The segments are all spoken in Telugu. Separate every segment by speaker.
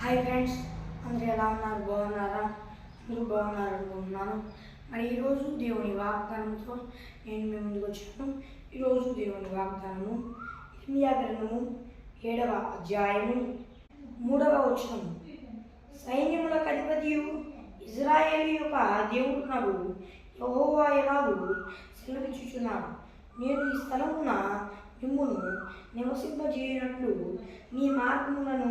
Speaker 1: హాయ్ ఫ్రెండ్స్ అందరూ ఎలా ఉన్నారు? బాగున్నారా? అందరూ బాగున్నారు అనుకుంటున్నాను. మరి ఈరోజు దేవుని వాగ్దానంతో నేను మీ ముందుకు వచ్చాను. ఈరోజు దేవుని వాగ్దానము ఇర్మియా గ్రంథము ఏడవ అధ్యాయము మూడవ వచనము సైన్యముల అధిపతియు ఇజ్రాయేల్ యొక్క దేవుడు నాకు యెహోవా ఎలాగూ సెలవిచ్చుచున్నాడు. నేను ఈ స్థలమున మిమ్మును నివసింపజేయనట్లు మీ మార్గములను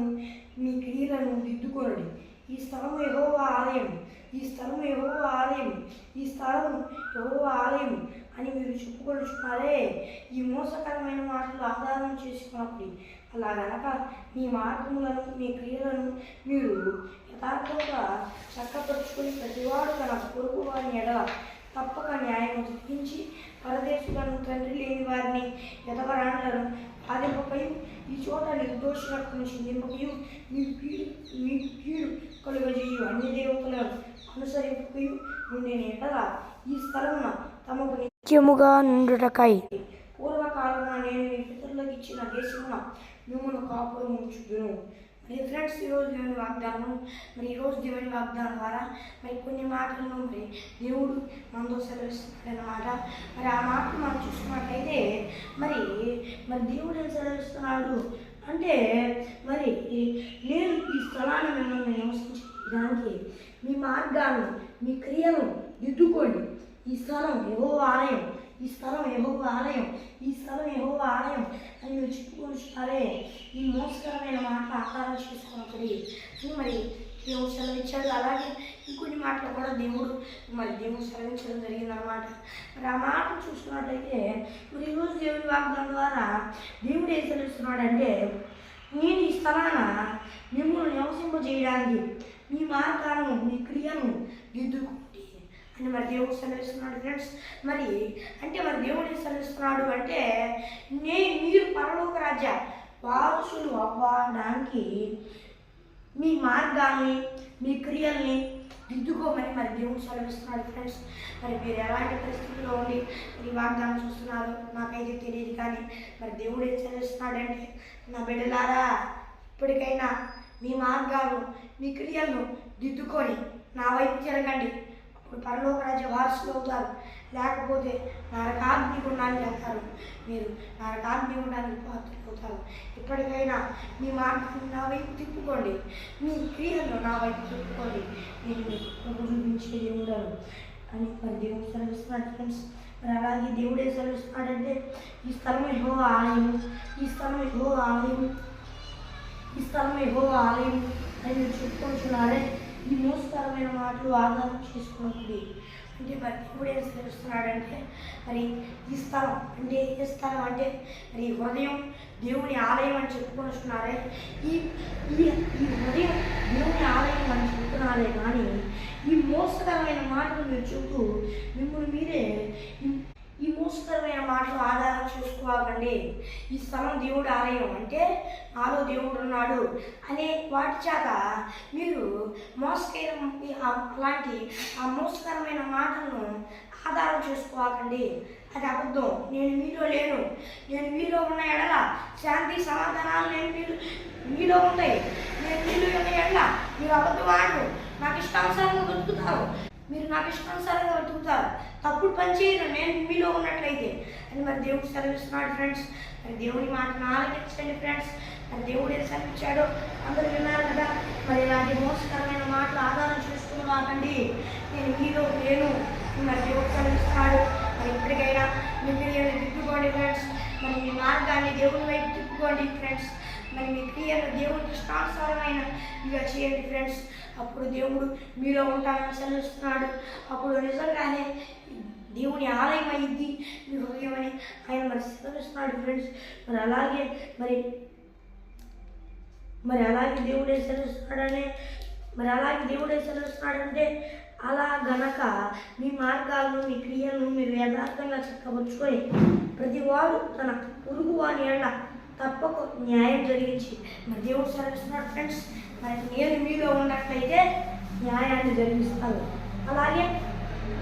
Speaker 1: మీ క్రియలను దిద్దుకొనడి. ఈ స్థలము ఎవో ఆలయం ఈ స్థలము ఎవో ఆలయం ఈ స్థలం ఎవో ఆలయం అని మీరు చెప్పుకొలుచున్నారే ఈ మోసకరమైన మాటలు ఆధారం చేసుకున్నప్పుడు అలా గనక మీ మార్గములను మీ క్రియలను మీరు యథార్థంగా చక్కపరుచుకొని ప్రతివాడు తన పొరుగు వారిని ఎడల తప్పక న్యాయం చూపించి పరదేశులను తండ్రి లేని వారిని ఎదవరాండ్లను బాధింపకయు ఈ చోట నిర్దోషులకు చిందింపకయు మీ కీడు మీ కీడు కలుగజేయు అన్ని దేవతలను అనుసరింపకయు నుండిన ఈ స్థలమున తమకు నిత్యముగా నుండుటకై. పూర్వకాలమున నేను మీ పితరులకు ఇచ్చిన దేశమున మిమ్మల్ని కాపురం ఉంచుదును మరి ఫ్రెండ్స్ ఈరోజు దేవుని వాగ్దానం మరి ఈరోజు దేవుని వాగ్దానం ద్వారా మరి కొన్ని మాటలను మరి దేవుడు మనతో సెలవిస్తున్నాడు మరి ఆ మాటలు మనం చూసుకున్నట్లయితే మరి మరి దేవుడు ఏం సెలవిస్తున్నాడు అంటే మరి నేను ఈ స్థలాన్ని మిమ్మల్ని నివసించడానికి మీ మార్గాలను మీ క్రియలను దిద్దుకోండి. ఈ స్థలం ఏవో ఆలయం. ఈ స్థలం ఏవో ఆలయం ఈ స్థలం ఏవో ఆలయం అని మీరు చెప్పుకుంటున్నారే ఈ మోసకరమైన మాట ఆధారం చేసుకున్నప్పుడు మరి దేవుడు సెలవిచ్చాడు. అలాగే ఇంకొన్ని మాటలు కూడా దేవుడు మరి దేవుడు సెలవించడం జరిగిందన్నమాట. మరి ఆ మాట చూసుకున్నట్లయితే మరి ఈరోజు దేవుడి వాగ్దానం ద్వారా దేవుడు ఏం సెలవిస్తున్నాడంటే నేను ఈ స్థలాన మిమ్మల్ని నివసింపజేయడానికి మీ మార్గాలను మీ క్రియను దిద్దుకు అని మరి దేవుడు సెలవిస్తున్నాడు ఫ్రెండ్స్ మరి అంటే మరి దేవుడు సెలవిస్తున్నాడు అంటే నేను మీరు పరలోక రాజ్య వారసులు అవ్వడానికి మీ మార్గాల్ని మీ క్రియల్ని దిద్దుకోమని మరి దేవుడు సెలవిస్తున్నాడు ఫ్రెండ్స్ మరి మీరు ఎలాంటి పరిస్థితుల్లో ఉండి ఈ వాగ్దానం చూస్తున్నారు నాకైతే తెలియదు కానీ మరి దేవుడు ఏం సెలవిస్తున్నాడంటే నా బిడ్డలారా ఇప్పటికైనా మీ మార్గాలు మీ క్రియలను దిద్దుకొని నా వైపు తిరగండి. అప్పుడు పరలోక రాజ్య వారసులు అవుతారు. లేకపోతే నరకాగ్ని నరకాగ్నిగుండానికి వెళ్తారు. మీరు నరకాగ్నిగుండానికి పాత్రలు అవుతారు ఇప్పటికైనా మీ మార్గాన్ని నా వైపు తిప్పుకోండి. మీ క్రియలను నా వైపు తిప్పుకోండి నేను మీకు కృప చూపించే అని మరి దేవుడు సెలవిస్తున్నాడు ఫ్రెండ్స్. మరి అలాగే దేవుడే సెలవిస్తున్నాడంటే ఈ స్థలం హో ఆలయం ఈ స్థలం హో ఆలయం ఈ స్థలం హో ఆలయం అని చెప్పుకుంటున్నాడే చెప్పుకుంటున్నారే ఈ మాటలు ఆధారం చేసుకున్నప్పుడు అంటే మరి దేవుడు ఏం తెలుస్తున్నాడంటే మరి ఈ స్థలం అంటే ఏ స్థలం అంటే మరి హృదయం దేవుని ఆలయం అని చెప్పుకుంటున్నారే ఈ ఈ ఈ హృదయం దేవుని ఆలయం అని చెప్తున్నారే కానీ ఈ మోసకరమైన మాటలు మీరు చెబుతూ మిమ్మల్ని మీరే ఈ- ఈ మోసకరమైన మాటలు ఆధారం చేసుకోవాలండి. ఈ స్థలం దేవుడు ఆలయం అంటే నాలో దేవుడు ఉన్నాడు అనే వాటి చేత మీరు మోసకరం అలాంటి ఆ మోసకరమైన మాటలను ఆధారం చేసుకోవాలండి. అది అబద్ధం. నేను మీలో లేను. నేను మీలో ఉన్న ఎడల శాంతి సమాధానాలు నేను మీరు మీలో ఉంటాయి. నేను మీలో ఉన్న ఎడల మీరు అబద్ధం ఆడను నాకు ఇష్టానుసారంగా బతుకుతారు. మీరు నాకు ఇష్టానుసారంగా బతుకుతారు తప్పుడు పని చేయరు నేను మీలో ఉన్నట్లయితే. అని మరి దేవుడు సెలవిస్తున్నాడు ఫ్రెండ్స్ మరి దేవుని మాటను ఆలకించండి ఫ్రెండ్స్ మరి దేవుడు ఏం సెలవిచ్చాడో అందరూ విన్నారు కదా. మరి ఇలాంటి మోసకరమైన మాటలు ఆధారం చేసుకుని వాకండి. నేను మీలో లేను. మరి దేవుడు సెలవిస్తున్నాడు. మరి ఇప్పటికైనా మీ క్రియలు తిప్పుకోండి ఫ్రెండ్స్ మరి మీ మార్గాన్ని దేవుని వైపు తిప్పుకోండి ఫ్రెండ్స్ మరి మీ క్రియలు దేవుడికి ఇష్టానుసారమైన ఇక చేయండి ఫ్రెండ్స్ అప్పుడు దేవుడు మీలో ఉంటానని సెలవిస్తున్నాడు. అప్పుడు నిజంగానే దేవుని ఆలయం అయింది. మీ హృదయం అని ఆయన మరి సెలవిస్తున్నాడు ఫ్రెండ్స్ మరి అలాగే మరి మరి అలాగే దేవుడు ఏం సెలవిస్తున్నాడనే మరి అలాగే దేవుడు ఏం సెలవిస్తున్నాడంటే అలా గనక మీ మార్గాలను మీ క్రియలను మీరు యథార్థంగా చక్కబరుచుకొని ప్రతి వాడు తన పొరుగు వాని ఎండ తప్పక న్యాయం జరిగించి మరి దేవుడు సెలవిస్తున్నాడు ఫ్రెండ్స్ మరి నేను మీలో ఉన్నట్లయితే న్యాయాన్ని జరిగిస్తాను. అలాగే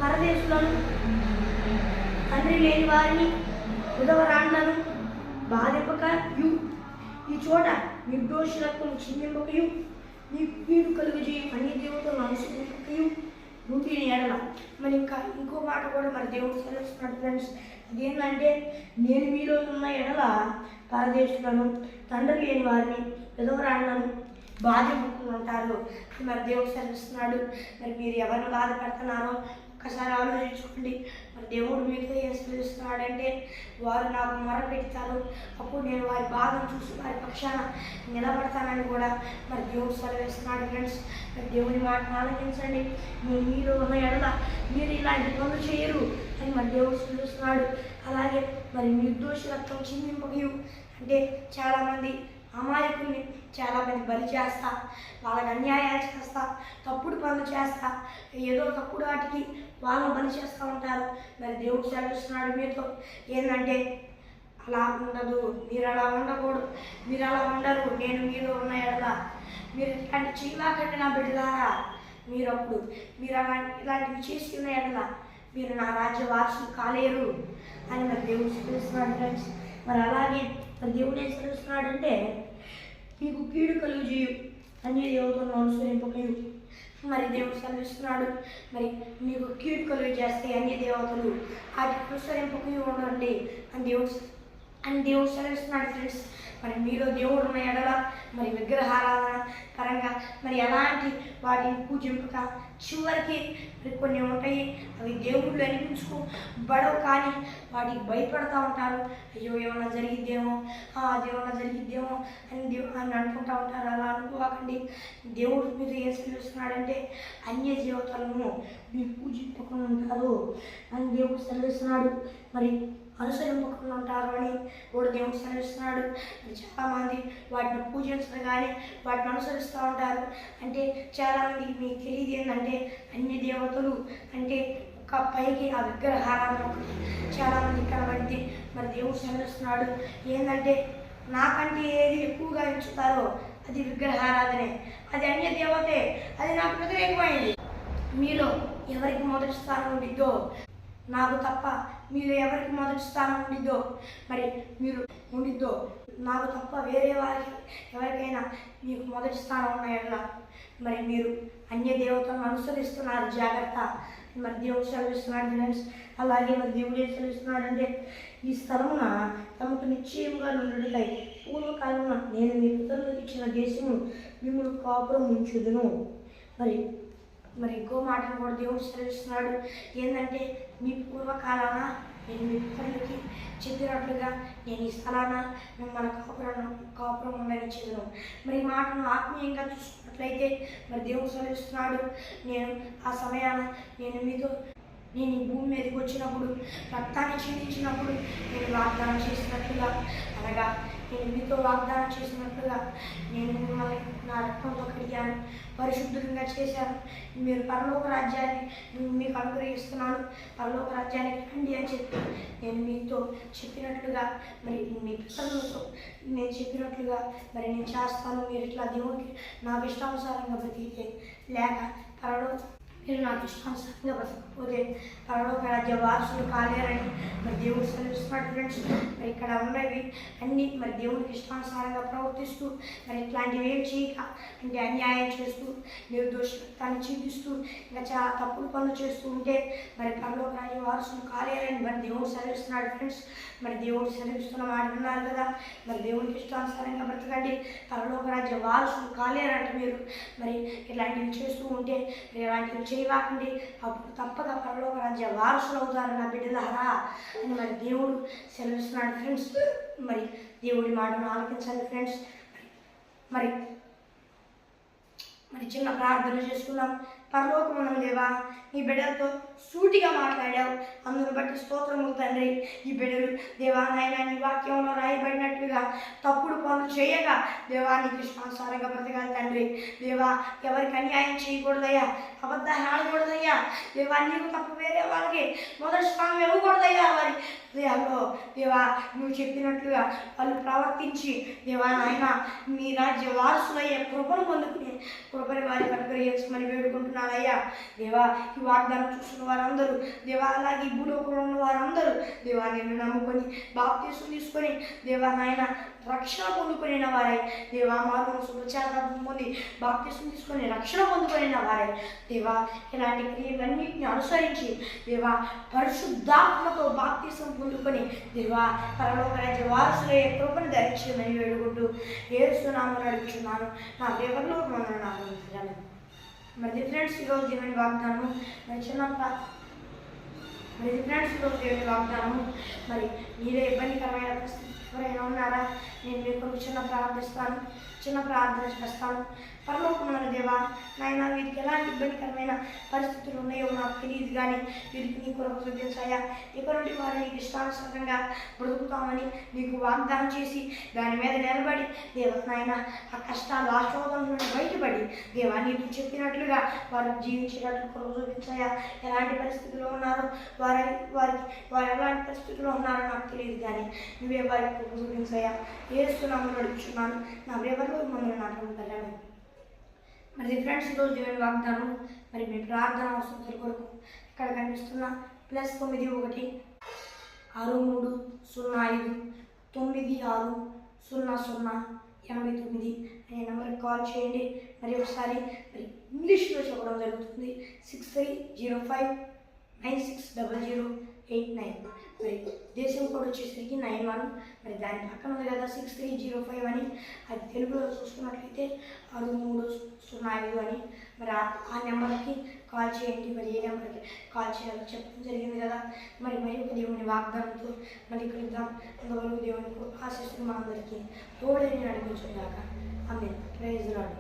Speaker 1: పరదేశులను తండ్రి లేని వారిని ఉదవరాండను బాధిపక యు. ఈ చోట నిర్దోషులకు క్షమింపకయు నీకు కీడు కలుగు అన్ని దేవతలు అనుసరింపకయు నూటిని ఎడల. మరి ఇంకా ఇంకో మాట కూడా మరి దేవుడు సెలవుస్తున్నాడు ఫ్రెండ్స్. అదేంటంటే నేను మీలో ఉన్న ఎడల పరదేశులను తండ్రి లేని వారిని విధవరాళ్ళను బాధింపుకుని ఉంటారు మరి దేవుడు సరిస్తున్నాడు మరి మీరు ఎవరిని బాధపడుతున్నారో ఒక్కసారి ఆలోచించుకోండి. మరి దేవుడు మీతో ఏం వారు నాకు మొర పెడతారు. అప్పుడు నేను వారి బాధను చూసి వారి పక్షాన నిలబడతానని కూడా మరి దేవుడు సెలవిస్తున్నాడు ఫ్రెండ్స్. మరి దేవుని మాటను ఆలోచించండి మీ మీరు ఉన్న ఎడల మీరు ఇలాంటి పనులు చేయరు అని మరి దేవుడు సెలవిస్తున్నాడు. అలాగే మరి నిర్దోషి రక్తం చిందింపగయు అంటే చాలామంది అమాయకుల్ని చాలామంది బలి చేస్తా వాళ్ళకి అన్యాయాలు చేస్తా తప్పుడు పనులు చేస్తా ఏదో తప్పుడు వాటికి వాళ్ళు బలి చేస్తూ ఉంటారు. మరి దేవుడు చదివిస్తున్నాడు మీతో. ఏంటంటే అలా ఉండదు. మీరు అలా ఉండకూడదు. మీరు అలా ఉండరు నేను మీలో ఉన్న ఎడల. మీరు ఇట్లాంటి చేయలాకండి నా బిడ్డలారా? మీరు అప్పుడు మీరు అలాంటి ఇలాంటివి చేసి ఉన్న ఎడల మీరు నా రాజ్య వారసులు కాలేరు అని మరి దేవుడు తెలుస్తున్నాడు ఫ్రెండ్స్ మరి అలాగే మరి దేవుడు ఏం సెలవిస్తున్నాడంటే మీకు కీడు కలుగు చేయు అన్ని దేవతలను అనుసరింపకయు. మరి దేవుడు సెలవిస్తున్నాడు మరి మీకు కీడు కలుగు చేస్తే అన్ని దేవతలు వాటికి అనుసరింపకయు ఉండండి అని దేవుడు అని దేవుడు సెలవిస్తున్నాడు ఫ్రెండ్స్ మరి మీలో దేవుడు ఉన్న ఎడల మరి విగ్రహారాధన పరంగా మరి ఎలాంటి వాటిని పూజింపక చివరికి మరి కొన్ని ఉంటాయి. అవి దేవుళ్ళు అనిపించుకో బడవు కానీ వాటికి భయపడతా ఉంటారు. అయ్యో ఏమన్నా జరిగిద్దేమో? ఆ, దేవుళ్ళ జరిగిద్దేమో అని దేవు అని అనుకుంటా ఉంటారు. అలా అనుకోకండి. దేవుడు మీరు ఏం సెలవిస్తున్నాడంటే అన్య దేవతలను మీరు పూజింపకుండా ఉంటారు అని దేవుడు సెలవిస్తున్నాడు. మరి అనుసరింపకుండా ఉంటారు అని కూడా దేవుడు సెలవిస్తున్నాడు చాలామంది వాటిని పూజించరు కానీ వాటిని అనుసరిస్తూ ఉంటారు. అంటే చాలామంది మీకు తెలియదు ఏంటంటే అన్ని దేవతలు అంటే ఒక పైకి ఆ విగ్రహారాధన చాలామంది కనబడింది మరి దేవుడు సెలవిస్తున్నాడు ఏంటంటే నాకంటే ఏది ఎక్కువగా ఎంచుతారో అది విగ్రహారాధనే. అది అన్య దేవతే. అది నాకు వ్యతిరేకమైంది మీలో ఎవరికి మొదటి స్థానం ఉండిద్దో నాకు తప్ప మీరు ఎవరికి మొదటి స్థానం ఉండిద్దో? మరి మీరు ఉండిద్దో? నాకు తప్ప వేరే వారికి ఎవరికైనా మీకు మొదటి స్థానం ఉన్నాయన్నా? మరి మీరు అన్య దేవతలను అనుసరిస్తున్నారు జాగ్రత్త. మరి దేవుడు సెలవిస్తున్నాడు ఫ్రెండ్స్. అలాగే మరి దేవుడు ఏం సెలవిస్తున్నాడంటే ఈ స్థలమున తమకు నిశ్చయంగా నుండుటకై పూర్వకాలమున నేను మీ పితరులకు ఇచ్చిన దేశము మిమ్మల్ని కాపురం ఉంచుదును. మరి మరి ఇంకో మాటను కూడా దేవుడు సెలవిస్తున్నాడు. ఏంటంటే మీ పూర్వకాలాన నేను మీ పిల్లలకి చెప్పినట్లుగా నేను ఈ స్థలాన మన కాపురం కాపురం ఉండనిచ్చేదను మరి మాటను ఆత్మీయంగా చూసుకున్నట్లయితే మరి దేవుడు సెలవిస్తున్నాడు నేను ఆ సమయాన నేను మీతో నేను ఈ భూమి మీదకి వచ్చినప్పుడు రక్తాన్ని చిందించినప్పుడు నేను వాగ్దానం చేసినట్లుగా అనగా నేను మీతో వాగ్దానం చేసినట్లుగా నేను మిమ్మల్ని నా రక్తంతో కడిగాను పరిశుద్ధంగా చేశాను. మీరు పరలోక రాజ్యాన్ని మీకు అనుగ్రహిస్తున్నాను. పరలోక రాజ్యానికి రండి అని చెప్పి నేను మీతో చెప్పినట్లుగా మరి మీ పిల్లలతో నేను చెప్పినట్లుగా మరి నేను చేస్తాను. మీరు ఇట్లా దేవుడికి నాకు ఇష్టానుసారంగా బ్రతికితే లేక పరలో మీరు నాకు ఇష్టానుసారంగా బ్రతకపోతే పరలోక రాజ్య వారసులు కాలేరని మరి దేవుడు సెలవిస్తున్నాడు ఫ్రెండ్స్ మరి ఇక్కడ ఉన్నవి అన్నీ మరి దేవుడికి ఇష్టానుసారంగా ప్రవర్తిస్తూ మరి ఇట్లాంటివి ఏం చేయక అంటే అన్యాయం చేస్తూ నిర్దోషితాన్ని చూపిస్తూ ఇంకా చాలా తప్పుడు పనులు చేస్తూ ఉంటే మరి పరలోక రాజ్య వారసులు కాలేరని మరి దేవుడు సెలవిస్తున్నాడు ఫ్రెండ్స్ మరి దేవుడు సెలవిస్తున్న మాట ఉన్నారు కదా మరి దేవుడికి ఇష్టానుసారంగా బ్రతకండి పరలోక రాజ్య వారసులు కాలేరంటే మీరు మరి ఇలాంటివి చేస్తూ ఉంటే మరి ఇలాంటివి చేయవాకండి అప్పుడు తప్పక పరలోక రాజ్య వారసులు అవుతారు నా బిడ్డలారా అని మరి దేవుడు సెలవిస్తున్నాడు ఫ్రెండ్స్. మరి దేవుడి మాటను ఆలకించండి ఫ్రెండ్స్. మరి మరి చిన్న ప్రార్థన చేసుకున్నాం పరలోకమునం లేవా నీ బిడ్డలతో సూటిగా మాట్లాడావు. అందును బట్టి స్తోత్రము తండ్రి. ఈ బిడ్డలు దేవా నాయన నీ వాక్యంలో రాయబడినట్లుగా తప్పుడు పనులు చేయగా దేవా నీకు ఇష్టానుసారంగా బ్రతకాలి తండ్రి. దేవా ఎవరికి అన్యాయం చేయకూడదయ్యా అబద్ధాలు అయ్యా దేవా నీకు తప్ప వేరే వాళ్ళకి. మొదటి స్థానం ఇవ్వకూడదయ్యా వారి హృదయాల్లో దేవా నువ్వు చెప్పినట్లుగా వాళ్ళు ప్రవర్తించి దేవా నాయన మీ రాజ్య వారసులయ్యే కృపను పొందుకుని కృపని వారి అనుగ్రహించమని వేడుకుంటున్నానయ్యా దేవా ఈ వాగ్దానం చూస్తున్న వారందరూ దేవా అలాగే భూలోకంలో ఉన్న వారందరూ దేవా నిన్ను నమ్ముకొని బాప్తీసం తీసుకొని దేవా నాయన రక్షణ పొందుకునే వారై. దేవా మార్గం మనసు పొంది బాప్తిసం తీసుకొని రక్షణ పొందుకునే వారై. దేవా ఇలాంటి క్రియలన్నింటిని అనుసరించి దేవా పరిశుద్ధాత్మతో బాప్తీసం పొందుకొని దేవా పరలోక రాజ్య వారసులయ్యే కృపను ధరించమని వేడుకుంటూ ఏసునామని అడుగుతున్నాను నా దేవర్లో నాకు మరి ఫ్రెండ్స్ ఈరోజు దేవుని వాగ్దానం మరి చిన్న మరి ఫ్రెండ్స్ ఈరోజు దేవుని వాగ్దానం మరి మీరే ఇబ్బందికరమైన పరిస్థితి ఎవరైనా ఉన్నారా? నేను మీ కొరకు చిన్న ప్రార్థిస్తాను చిన్న ప్రార్థన చేస్తాను. పరలోకమైన దేవా నాయన వీరికి ఎలాంటి ఇబ్బందికరమైన పరిస్థితులు ఉన్నాయో నాకు తెలియదు కానీ వీరికి నీ కొరకు చూపించాయా? ఇక నుండి వారు నీకు ఇష్టానుసారంగా బ్రతుకుతామని నీకు వాగ్దానం చేసి దాని మీద నిలబడి దేవ నాయన ఆ కష్టాలు ఆ నుండి బయటపడి దేవా నీకు చెప్పినట్లుగా వారు జీవించినట్లు కొరకు చూపించాయా? ఎలాంటి పరిస్థితుల్లో ఉన్నారో వారి వారికి వారు ఎలాంటి పరిస్థితుల్లో ఉన్నారో నాకు తెలియదు కానీ నువ్వే వారికి కొరకు చూపించాయా ఏస్తున్నాము నడుచున్నాను నా ప్రేమలో మమ్మల్ని నాటకం వెళ్ళాను మరి ఫ్రెండ్స్ ఈరోజు దేవుని వాగ్దానం మరి మీ ప్రార్థన అవసరం కొరకు ఇక్కడ కనిపిస్తున్న ప్లస్ తొమ్మిది ఒకటి ఆరు మూడు సున్నా ఐదు తొమ్మిది ఆరు సున్నా సున్నా ఎనభై తొమ్మిది అనే నెంబర్కి కాల్ చేయండి. మరి ఒకసారి మరి ఇంగ్లీష్లో చెప్పడం జరుగుతుంది. Six three zero five nine six double zero eight nine మరి దేశం కోడ్ వచ్చేసరికి నైన్ వన్. మరి దాని పక్కన ఉంది కదా సిక్స్ త్రీ జీరో ఫైవ్ అని. అది తెలుగులో చూసుకున్నట్లయితే ఆరు మూడు సున్నా ఐదు అని. మరి ఆ నెంబర్కి కాల్ చేయండి. మరి ఏ నెంబర్కి కాల్ చేయాలో చెప్పడం జరిగింది కదా. మరి మరి ఒక దేవుని వాగ్దానంతో మళ్ళీ కలుద్దాం. అంతవరకు దేవుని ఆశిస్తున్న అందరికీ తోడని నడిపించుగాక ఆమె ప్రైజ్ రాడు